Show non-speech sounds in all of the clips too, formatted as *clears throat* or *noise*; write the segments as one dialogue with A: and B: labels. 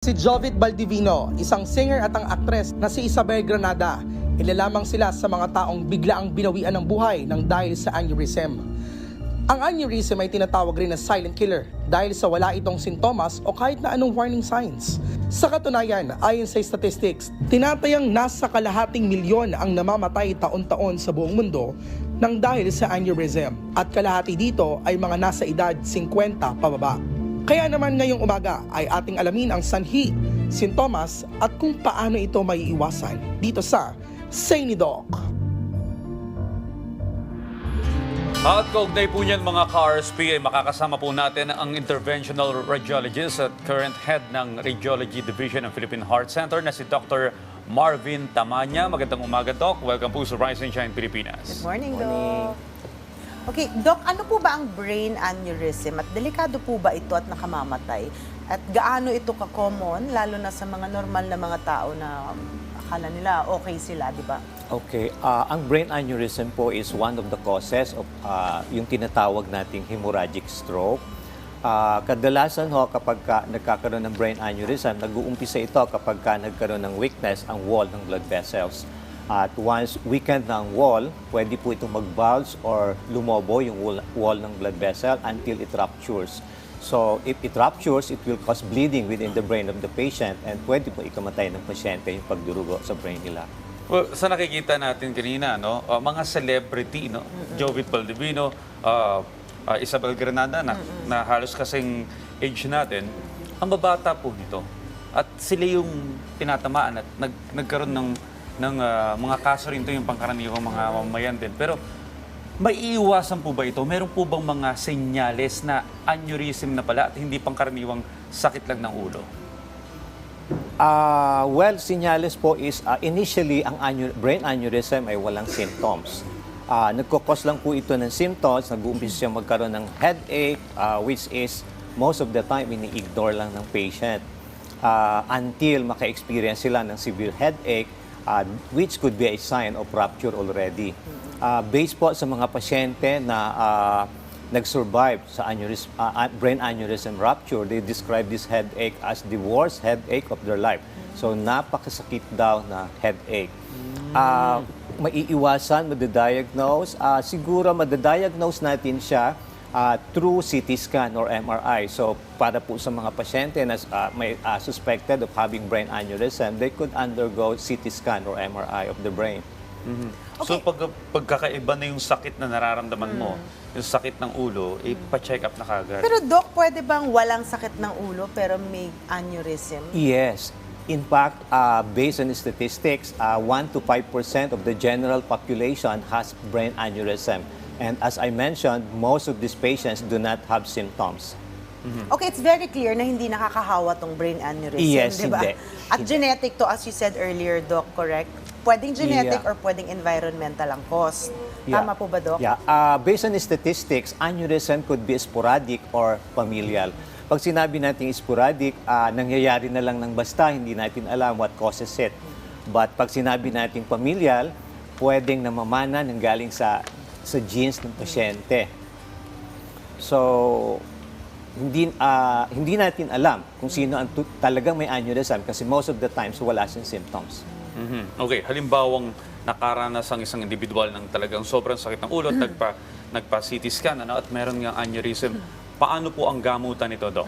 A: Si Jovit Baldivino, isang singer at ang aktres na si Isabel Granada. Ilalamang sila sa mga taong bigla ang binawian ng buhay ng dahil sa aneurysm. Ang aneurysm ay tinatawag rin na silent killer dahil sa wala itong sintomas o kahit na anong warning signs. Sa katunayan, ayon sa statistics, tinatayang nasa kalahating milyon ang namamatay taon-taon sa buong mundo ng dahil sa aneurysm at kalahati dito ay mga nasa edad 50 pababa. Kaya naman ngayong umaga ay ating alamin ang sanhi, sintomas at kung paano ito may iwasan dito sa Say ni Doc.
B: At kaugnay po niyan mga ka-RSP ay makakasama po natin ang interventional radiologist at current head ng Radiology Division ng Philippine Heart Center na si Dr. Marvin Tamanya. Magandang umaga, Doc. Welcome po sa Rise and Shine Pilipinas.
C: Good morning, Doc. Okay, Doc, ano po ba ang brain aneurysm at delikado po ba ito at nakamamatay? At gaano ito ka-common, lalo na sa mga normal na mga tao na um, akala nila okay sila, di ba?
D: Okay, ah, ang brain aneurysm po is one of the causes of ah, yung tinatawag nating hemorrhagic stroke. Ah, kadalasan ho kapag ka nagkakaroon ng brain aneurysm, nag-uumpisa ito kapag ka nagkaroon ng weakness ang wall ng blood vessels. At once weakened ang wall, pwede po itong mag-bulge or lumobo yung wall, wall ng blood vessel until it ruptures. So, if it ruptures, it will cause bleeding within the brain of the patient and pwede po ikamatay ng pasyente yung pagdurugo sa brain nila.
B: Well, sa nakikita natin kanina, no, uh, mga celebrity, no, Jovit Baldivino, uh, uh, Isabel Granada, na, na halos kasing age natin, ang babata po nito. At sila yung tinatamaan at nag, nagkaroon ng, ng uh, mga kaso rin ito yung pangkaraniwang mga mamayan din. Pero may iiwasan po ba ito? Meron po bang mga senyales na aneurysm na pala at hindi pangkaraniwang sakit lang ng ulo?
D: Ah, well, sinyales po is ah, initially ang aneu- brain aneurysm ay walang symptoms. Ah, nagkukos lang po ito ng symptoms, nag-uumpisa siyang magkaroon ng headache, ah, which is most of the time ini-ignore lang ng patient. Ah, until maka-experience sila ng severe headache, ah, which could be a sign of rupture already. Ah, based po sa mga pasyente na ah, nag-survive sa aneurysm, ah, ah, brain aneurysm rupture, they describe this headache as the worst headache of their life. So, napakasakit daw na headache. Ah, maiiwasan, madadiagnose. Ah, siguro madadiagnose natin siya ah, through CT scan or MRI. So, para po sa mga pasyente na ah, may ah, suspected of having brain aneurysm, they could undergo CT scan or MRI of the brain.
B: So pag pagkakaiba na yung sakit na nararamdaman mo, yung sakit ng ulo, eh, pa-check up na kagad.
C: Pero Doc, pwede bang walang sakit ng ulo pero may aneurysm?
D: Yes. In fact, uh, based on statistics, uh, 1 to 5% of the general population has brain aneurysm. And as I mentioned, most of these patients do not have symptoms.
C: Okay, it's very clear na hindi nakakahawa tong brain aneurysm,
D: Yes,
C: di ba?
D: hindi.
C: At genetic to, as you said earlier, Doc, correct? Pwedeng genetic
D: Yeah.
C: or pwedeng environmental ang cause.
D: Yeah.
C: Tama po ba, Doc?
D: Yeah. Uh, based on statistics, aneurysm could be sporadic or familial. Pag sinabi natin sporadic, uh, nangyayari na lang ng basta, hindi natin alam what causes it. But pag sinabi natin familial, pwedeng namamana ng galing sa sa genes ng pasyente. So, hindi ah, hindi natin alam kung sino ang tu- talagang may aneurysm kasi most of the times wala siyang symptoms.
B: Mhm. Okay, halimbawang nakaranas ang isang individual ng talagang sobrang sakit ng ulo at nagpa, nagpa CT scan ano, at meron ng aneurysm, paano po ang gamutan nito, Doc?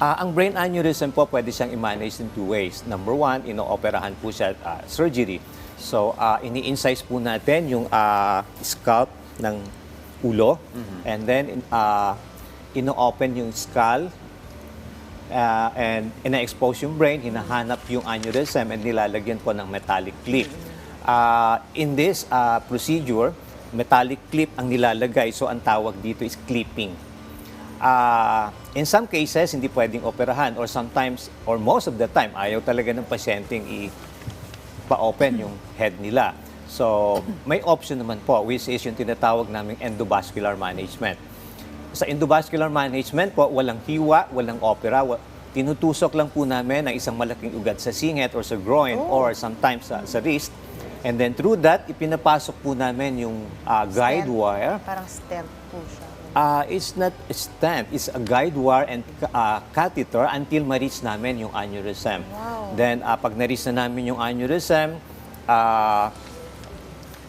D: Ah, ang brain aneurysm po pwede siyang i-manage in two ways. Number one, inooperahan po siya ah, surgery. So, ah, ini-incise po natin yung ah, scalp ng ulo and then uh, ino-open yung skull ah, and ina-expose yung brain, hinahanap yung aneurysm and nilalagyan po ng metallic clip. Ah, in this ah, procedure, metallic clip ang nilalagay so ang tawag dito is clipping. Ah, in some cases, hindi pwedeng operahan or sometimes, or most of the time, ayaw talaga ng pasyenteng i-pa-open yung head nila. So, may option naman po, which is yung tinatawag naming endovascular management. Sa endovascular management po, walang hiwa, walang opera, wa- tinutusok lang po namin ang isang malaking ugat sa singit or sa groin or sometimes sa, sa wrist. And then through that, ipinapasok po namin yung ah, guide
C: Stent.
D: wire
C: Parang stent po siya.
D: Uh, it's not a stent, it's a guide wire and uh, catheter until ma-reach namin yung aneurysm.
C: Wow.
D: Then, uh, pag na-reach na namin yung aneurysm, uh,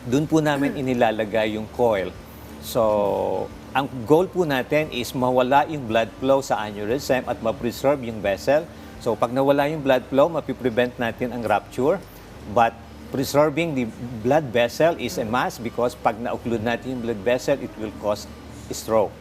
D: doon po namin inilalagay yung coil. So, ang goal po natin is mawala yung blood flow sa aneurysm at ma-preserve yung vessel. So, pag nawala yung blood flow, mapiprevent natin ang rupture. But preserving the blood vessel is a must because pag na-occlude natin yung blood vessel, it will cause stroke.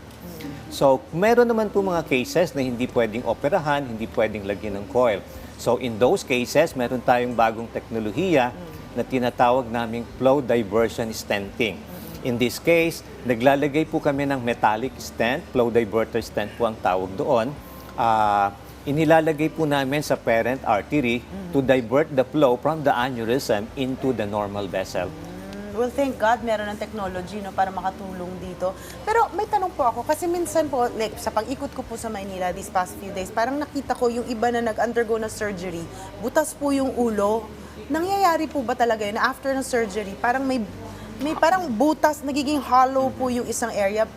D: So, meron naman po mga cases na hindi pwedeng operahan, hindi pwedeng lagyan ng coil. So, in those cases, meron tayong bagong teknolohiya na tinatawag naming flow diversion stenting. In this case, naglalagay po kami ng metallic stent, flow diverter stent po ang tawag doon. Ah, inilalagay po namin sa parent artery to divert the flow from the aneurysm into the normal vessel.
C: Well, thank God, meron ng technology no, para makatulong dito. Pero may tanong po ako, kasi minsan po, like, sa pag-ikot ko po sa Maynila these past few days, parang nakita ko yung iba na nag-undergo na surgery, butas po yung ulo. Nangyayari po ba talaga yun after ng surgery, parang may, may parang butas, nagiging hollow po yung isang area?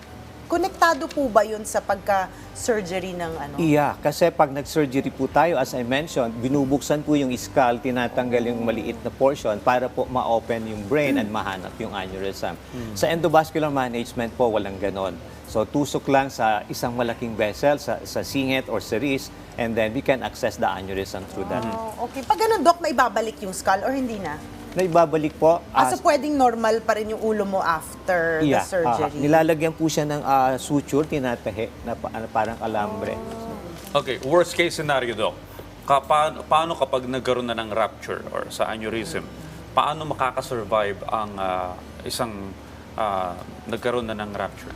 C: Konektado po ba yun sa pagka-surgery ng ano?
D: Iya, kasi pag nag-surgery po tayo, as I mentioned, binubuksan po yung skull, tinatanggal yung maliit na portion para po ma-open yung brain and mahanap yung aneurysm. Sa endovascular management po, walang ganon. So, tusok lang sa isang malaking vessel, sa, sa singit or sa wrist, and then we can access the aneurysm through that.
C: Oh, okay. Pag ganun, Doc, may babalik yung skull or hindi na?
D: Na ibabalik po,
C: Ah, so pwedeng normal pa rin yung ulo mo after the
D: Yeah,
C: surgery?
D: ah, nilalagyan po siya ng ah, suture, tinatahi, na, pa- ano, parang alambre.
B: Okay, worst case scenario, Doc. Ka, paano, paano kapag nagkaroon na ng rupture or sa aneurysm, paano makakasurvive ang ah, isang ah, nagkaroon na ng rupture?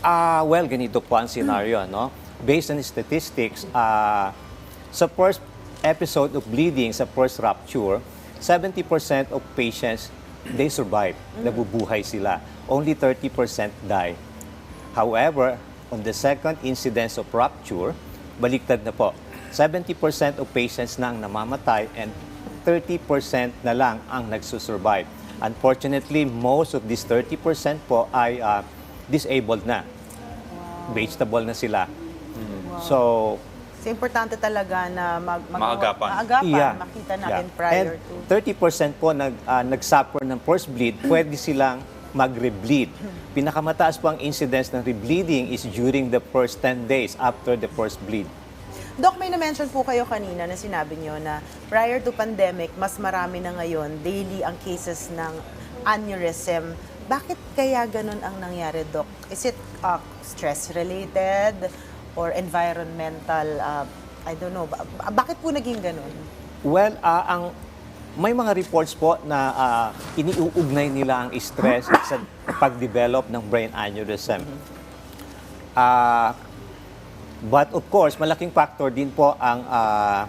D: Ah, well, ganito po ang scenario, *clears throat* no? Based on statistics, ah, sa first episode of bleeding, sa first rupture, 70% of patients, they survive. Nabubuhay sila. Only 30% die. However, on the second incidence of rupture, baliktad na po. 70% of patients na ang namamatay and 30% na lang ang nagsusurvive. Unfortunately, most of this 30% po ay ah, disabled na. Vegetable na sila. So,
C: So, importante talaga na mag, mag-
B: Maagapan.
C: maagapan,
D: yeah.
C: makita natin
D: Yeah.
C: prior
D: And
C: to.
D: 30% po nag, ah, nag-suffer ng first bleed, *clears throat* pwede silang mag-rebleed. Pinakamataas po ang incidence ng rebleeding is during the first 10 days after the first bleed.
C: Doc, may na-mention po kayo kanina na sinabi nyo na prior to pandemic, mas marami na ngayon daily ang cases ng aneurysm. Bakit kaya ganun ang nangyari, Doc? Is it uh, stress-related or environmental, uh, I don't know, ba- ba- bakit po naging ganun?
D: Well, ah, ang may mga reports po na ah, iniuugnay nila ang stress sa pag-develop ng brain aneurysm. Ah, but of course, malaking factor din po ang ah,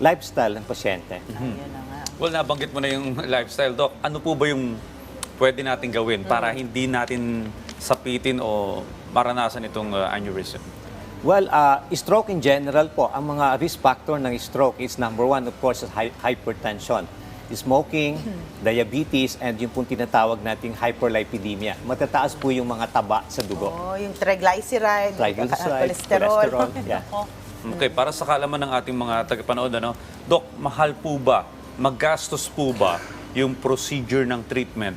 D: lifestyle ng pasyente.
C: Ayun na nga.
B: Well, nabanggit mo na yung *laughs* lifestyle, Doc. Ano po ba yung pwede natin gawin para hindi natin sapitin o maranasan itong ah, aneurysm?
D: Well, uh, stroke in general po, ang mga risk factor ng stroke is number one, of course, is hy- hypertension. Smoking, diabetes, and yung pong tinatawag nating hyperlipidemia. Matataas po yung mga taba sa dugo.
C: Oh, yung triglyceride,
D: Triglyceride,
C: cholesterol.
D: cholesterol, *laughs* yeah.
C: Nako.
B: Okay, para sa kalaman ng ating mga tagapanood, ano, Doc, mahal po ba, maggastos po ba yung procedure ng treatment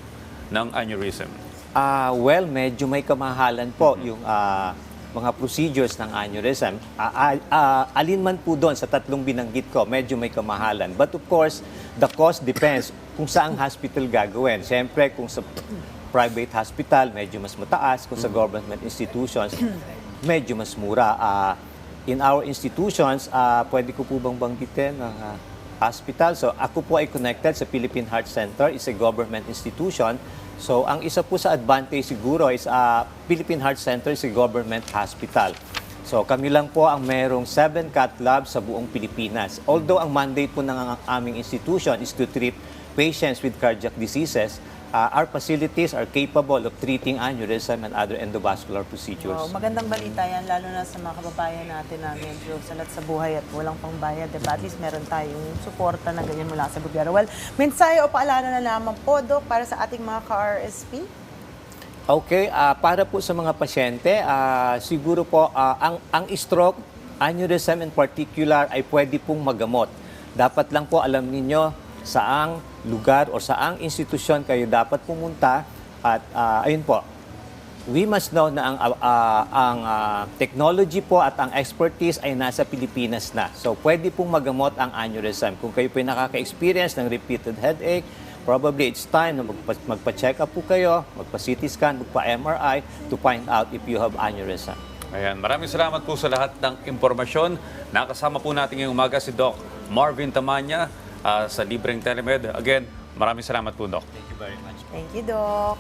B: ng aneurysm?
D: Ah, well, medyo may kamahalan po yung ah, mga procedures ng aneurysm. Ah, ah, alin man po doon sa tatlong binanggit ko, medyo may kamahalan. But of course, the cost depends kung saang hospital gagawin. Siyempre, kung sa private hospital, medyo mas mataas. Kung sa government institutions, medyo mas mura. Ah, in our institutions, ah, pwede ko po bang banggitin ang ah, hospital. So ako po ay connected sa Philippine Heart Center, is a government institution. So ang isa po sa advantage siguro is uh, Philippine Heart Center is a government hospital. So kami lang po ang merong 7 cath labs sa buong Pilipinas. Although ang mandate po ng aming institution is to treat patients with cardiac diseases, uh, our facilities are capable of treating aneurysm and other endovascular procedures.
C: Oh, magandang balita yan, lalo na sa mga kababayan natin na medyo salat sa buhay at walang pangbayad. Diba? At least meron tayong suporta na ganyan mula sa gobyerno. Well, mensahe o paalala na naman po, Dok, para sa ating mga ka-RSP?
D: Okay, ah, para po sa mga pasyente, ah, siguro po ah, ang ang stroke, aneurysm in particular ay pwede pong magamot. Dapat lang po alam ninyo saang lugar o saang institusyon kayo dapat pumunta at ah, ayun po. We must know na ang ah, ah, ang ah, technology po at ang expertise ay nasa Pilipinas na. So pwede pong magamot ang aneurysm. Kung kayo po nakaka-experience ng repeated headache, probably it's time na magpa- magpa-check up po kayo, magpa-CT scan, magpa-MRI to find out if you have aneurysm.
B: Ayan, maraming salamat po sa lahat ng impormasyon. Nakasama po natin ngayong umaga si Doc Marvin Tamanya ah, sa Libreng Telemed. Again, maraming salamat po, Doc.
C: Thank you, Doc.